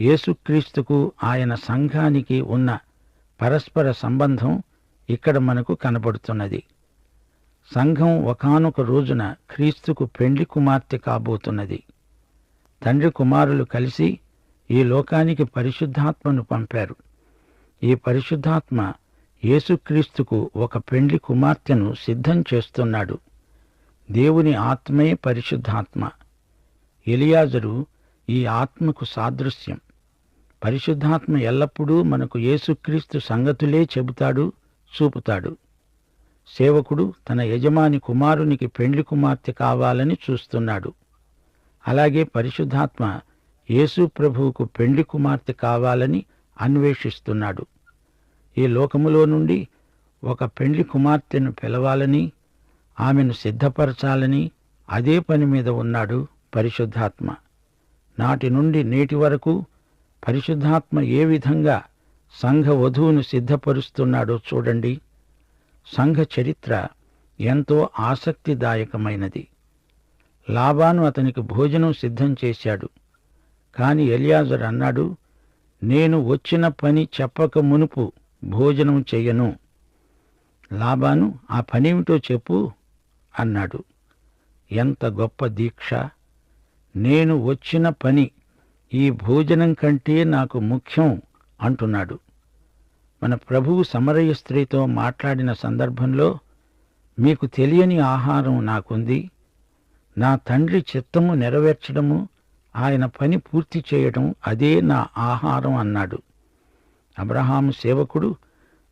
యేసుక్రీస్తుకు ఆయన సంఘానికి ఉన్న పరస్పర సంబంధం ఇక్కడ మనకు కనబడుతున్నది సంఘం ఒకానొక రోజున క్రీస్తుకు పెండ్లి కుమార్తె కాబోతున్నది. తండ్రి కుమారులు కలిసి ఈ లోకానికి పరిశుద్ధాత్మను పంపారు. ఈ పరిశుద్ధాత్మ యేసుక్రీస్తుకు ఒక పెండ్లి కుమార్తెను సిద్ధం చేస్తున్నాడు. దేవుని ఆత్మే పరిశుద్ధాత్మ. ఎలియాజరు ఈ ఆత్మకు సాదృశ్యం. పరిశుద్ధాత్మ ఎల్లప్పుడూ మనకు యేసుక్రీస్తు సంగతులే చెబుతాడు చూపుతాడు. సేవకుడు తన యజమాని కుమారునికి పెండ్లి కుమార్తె కావాలని చూస్తున్నాడు. అలాగే పరిశుద్ధాత్మ యేసు ప్రభువుకు పెండ్లి కుమార్తె కావాలని అన్వేషిస్తున్నాడు. ఈ లోకములో నుండి ఒక పెండ్లి కుమార్తెను పిలవాలని ఆమెను సిద్ధపరచాలని అదే పని మీద ఉన్నాడు పరిశుద్ధాత్మ. నాటి నుండి నేటి వరకు పరిశుద్ధాత్మ ఏ విధంగా సంఘ వధువును సిద్ధపరుస్తున్నాడో చూడండి. సంఘ చరిత్ర ఎంతో ఆసక్తిదాయకమైనది. లాభాను అతనికి భోజనం సిద్ధం చేశాడు. కాని ఎలియాజర్ అన్నాడు నేను వచ్చిన పని చెప్పక మునుపు భోజనం చెయ్యను లాభాను ఆ పనేమిటో చెప్పు అన్నాడు. ఎంత గొప్ప దీక్ష! నేను వచ్చిన పని ఈ భోజనం కంటే నాకు ముఖ్యం అంటున్నాడు. మన ప్రభువు సమరయ స్త్రీతో మాట్లాడిన సందర్భంలో మీకు తెలియని ఆహారం నాకుంది. నా తండ్రి చిత్తము నెరవేర్చడము ఆయన పని పూర్తి చేయడం అదే నా ఆహారం అన్నాడు. అబ్రహాము సేవకుడు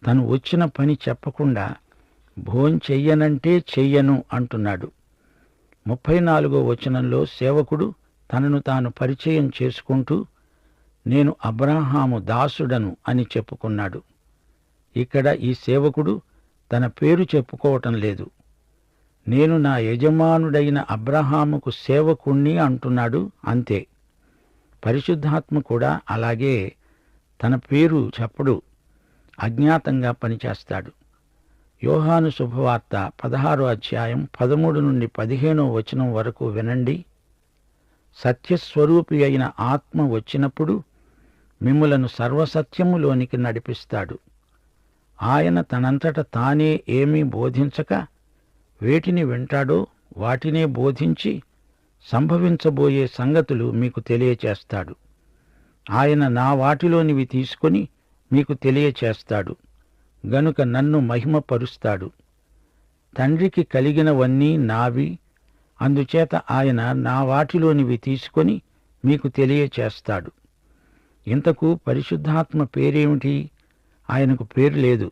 తను వచ్చిన పని చెప్పకుండా భోంచెయ్యనంటే చెయ్యను అంటున్నాడు. ముప్పై నాలుగో వచనంలో సేవకుడు తనను తాను పరిచయం చేసుకుంటూ నేను అబ్రహాము దాసుడను అని చెప్పుకున్నాడు. ఇక్కడ ఈ సేవకుడు తన పేరు చెప్పుకోవటం లేదు. నేను నా యజమానుడైన అబ్రహాముకు సేవకుణ్ణి అంటున్నాడు అంతే. పరిశుద్ధాత్మ కూడా అలాగే తన పేరు చెప్పడు అజ్ఞాతంగా పనిచేస్తాడు. యోహాను శుభవార్త పదహారో అధ్యాయం పదమూడు నుండి పదిహేనో వచనం వరకు వినండి. సత్యస్వరూపి అయిన ఆత్మ వచ్చినప్పుడు మిమ్ములను సర్వసత్యములోనికి నడిపిస్తాడు. ఆయన తనంతట తానే ఏమీ బోధించక వేటిని వింటాడో వాటినే బోధించి సంభవించబోయే సంగతులు మీకు తెలియచేస్తాడు. ఆయన నా వాటిలోనివి తీసుకొని మీకు తెలియచేస్తాడు. గనుక నన్ను మహిమపరుస్తాడు. తండ్రికి కలిగినవన్నీ నావి. అందుచేత ఆయన నా వాటిలోనివి తీసుకొని మీకు తెలియచేస్తాడు. ఇంతకు పరిశుద్ధాత్మ పేరేమిటి? ఆయనకు పేరు లేదు.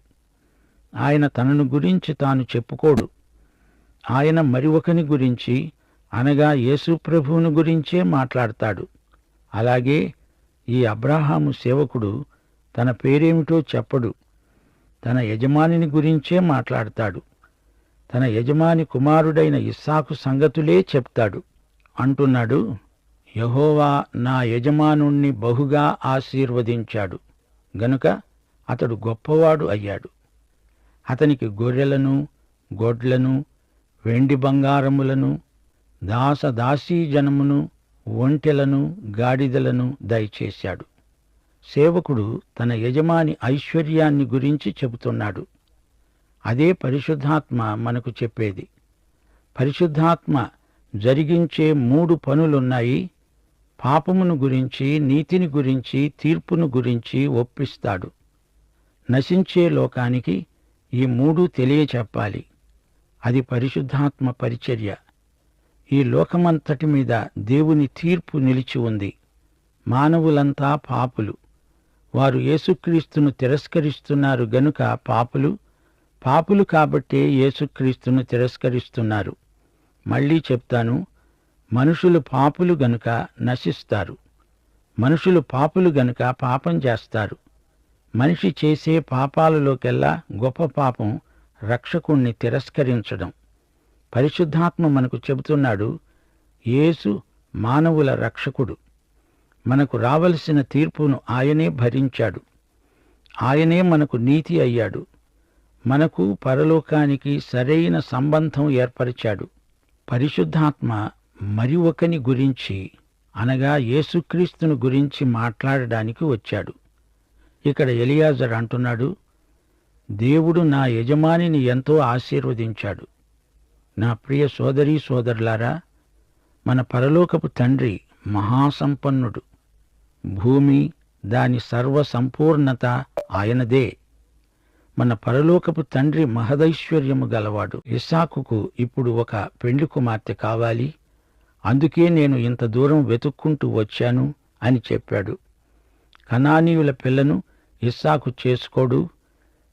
ఆయన తనను గురించి తాను చెప్పుకోడు. ఆయన మరి ఒకని గురించి అనగా యేసుప్రభువును గురించే మాట్లాడతాడు. అలాగే ఈ అబ్రాహాము సేవకుడు తన పేరేమిటో చెప్పడు. తన యజమానిని గురించే మాట్లాడతాడు. తన యజమాని కుమారుడైన ఇస్సాకు సంగతులే చెప్తాడు. అంటున్నాడు యహోవా నా యజమానుణ్ణి బహుగా ఆశీర్వదించాడు. గనుక అతడు గొప్పవాడు అయ్యాడు. అతనికి గొర్రెలను గొడ్లను వెండి బంగారములను దాసదాసీ జనమును ఒంటెలను గాడిదలను దయచేశాడు. సేవకుడు తన యజమాని ఐశ్వర్యాన్ని గురించి చెబుతున్నాడు. అదే పరిశుద్ధాత్మ మనకు చెప్పేది. పరిశుద్ధాత్మ జరిగించే మూడు పనులున్నాయి. పాపమును గురించి నీతిని గురించి తీర్పును గురించి ఒప్పిస్తాడు. నశించే లోకానికి ఈ మూడు తెలియచెప్పాలి. అది పరిశుద్ధాత్మ పరిచర్య. ఈ లోకమంతటి మీద దేవుని తీర్పు నిలిచి ఉంది. మానవులంతా పాపులు. వారు యేసుక్రీస్తును తిరస్కరిస్తున్నారు గనుక పాపులు పాపులు కాబట్టే యేసుక్రీస్తును తిరస్కరిస్తున్నారు. మళ్ళీ చెప్తాను మనుషులు పాపులు గనుక నశిస్తారు. మనుషులు పాపులు గనుక పాపం చేస్తారు. మనిషి చేసే పాపాలలోకెల్లా గొప్ప పాపం రక్షకుణ్ణి తిరస్కరించడం. పరిశుద్ధాత్మ మనకు చెబుతున్నాడు యేసు మానవుల రక్షకుడు. మనకు రావలసిన తీర్పును ఆయనే భరించాడు. ఆయనే మనకు నీతి అయ్యాడు. మనకు పరలోకానికి సరైన సంబంధం ఏర్పరిచాడు. పరిశుద్ధాత్మ మరి ఒకని గురించి అనగా యేసుక్రీస్తును గురించి మాట్లాడడానికి వచ్చాడు. ఇక్కడ ఎలియాజర్ అంటున్నాడు దేవుడు నా యజమానిని ఎంతో ఆశీర్వదించాడు. నా ప్రియ సోదరీ సోదరులారా మన పరలోకపు తండ్రి మహాసంపన్నుడు. భూమి దాని సర్వసంపూర్ణత ఆయనదే. మన పరలోకపు తండ్రి మహదైశ్వర్యము గలవాడు ఇస్సాకుకు ఇప్పుడు ఒక పెండ్లి కుమార్తె కావాలి. అందుకే నేను ఇంత దూరం వెతుక్కుంటూ వచ్చాను అని చెప్పాడు. కనానీయుల పిల్లను ఇస్సాకు చేసుకోడు.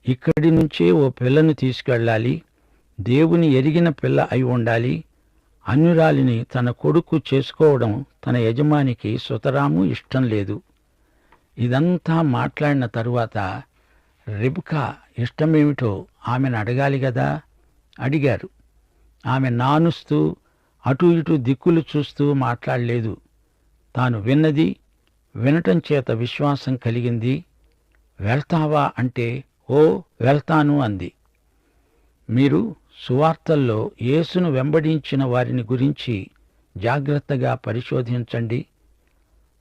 ఇక్కడి నుంచే ఓ పిల్లను తీసుకెళ్ళాలి. దేవుని ఎరిగిన పిల్ల అయి ఉండాలి. అన్యురాలిని తన కొడుకు చేసుకోవడం తన యజమానికి సుతరాము ఇష్టం లేదు. ఇదంతా మాట్లాడిన తరువాత రిబ్కా ఇష్టమేమిటో ఆమెను అడగాలి కదా అడిగారు. ఆమె నానుస్తూ అటు ఇటు దిక్కులు చూస్తూ మాట్లాడలేదు. తాను విన్నది వినటం చేత విశ్వాసం కలిగింది. వెళ్తావా అంటే ఓ వెళ్తాను అంది. మీరు సువార్తల్లో యేసును వెంబడించిన వారిని గురించి జాగ్రత్తగా పరిశోధించండి.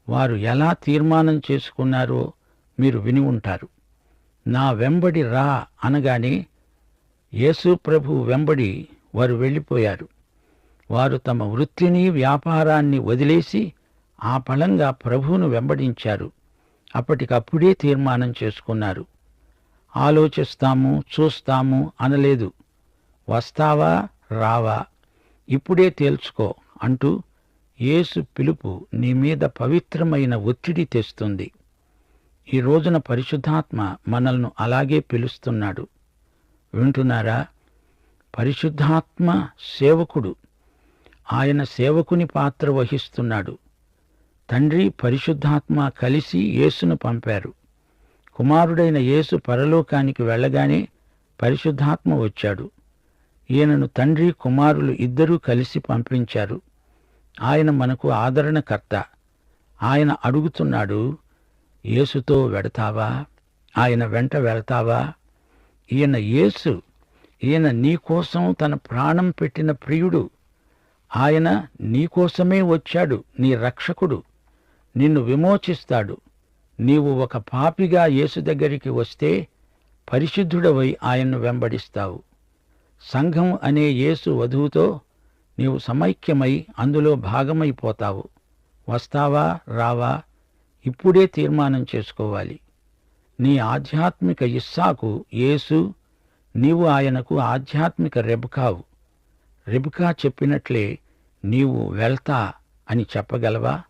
వారు ఎలా తీర్మానం చేసుకున్నారో మీరు విని ఉంటారు. నా వెంబడి రా అనగానే యేసు ప్రభు వెంబడి వారు వెళ్ళిపోయారు. వారు తమ వృత్తిని వ్యాపారాన్ని వదిలేసి ఆ ఫలంగా ప్రభువును వెంబడించారు. అప్పటికప్పుడే తీర్మానం చేసుకున్నారు. ఆలోచిస్తాము చూస్తాము అనలేదు. వస్తావా? రావా. ఇప్పుడే తేల్చుకో అంటూ యేసు పిలుపు నీ మీద పవిత్రమైన ఒత్తిడి తెస్తుంది. ఈ రోజున పరిశుద్ధాత్మ మనల్ని అలాగే పిలుస్తున్నాడు. వింటున్నారా? పరిశుద్ధాత్మ సేవకుడు. ఆయన సేవకుని పాత్ర వహిస్తున్నాడు. తండ్రి పరిశుద్ధాత్మ కలిసి యేసును పంపారు. కుమారుడైన యేసు పరలోకానికి వెళ్ళగానే పరిశుద్ధాత్మ వచ్చాడు. ఈయనను తండ్రి కుమారులు ఇద్దరూ కలిసి పంపించారు. ఆయన మనకు ఆదరణకర్త. ఆయన అడుగుతున్నాడు యేసుతో వెడతావా? ఆయన వెంట వెళతావా? ఈయన యేసు ఈయన నీకోసం తన ప్రాణం పెట్టిన ప్రియుడు. ఆయన నీకోసమే వచ్చాడు నీ రక్షకుడు. నిన్ను విమోచిస్తాడు. నీవు ఒక పాపిగా యేసు దగ్గరికి వస్తే పరిశుద్ధుడవై ఆయన్ను వెంబడిస్తావు. సంఘం అనే యేసు వధువుతో నీవు సమైక్యమై అందులో భాగమైపోతావు. వస్తావా? రావా? ఇప్పుడే తీర్మానం చేసుకోవాలి. నీ ఆధ్యాత్మిక ఇస్సాకు యేసు నీవు ఆయనకు ఆధ్యాత్మిక రెబ్కావు. రెబ్కా చెప్పినట్లే నీవు వెళ్తా అని చెప్పగలవా?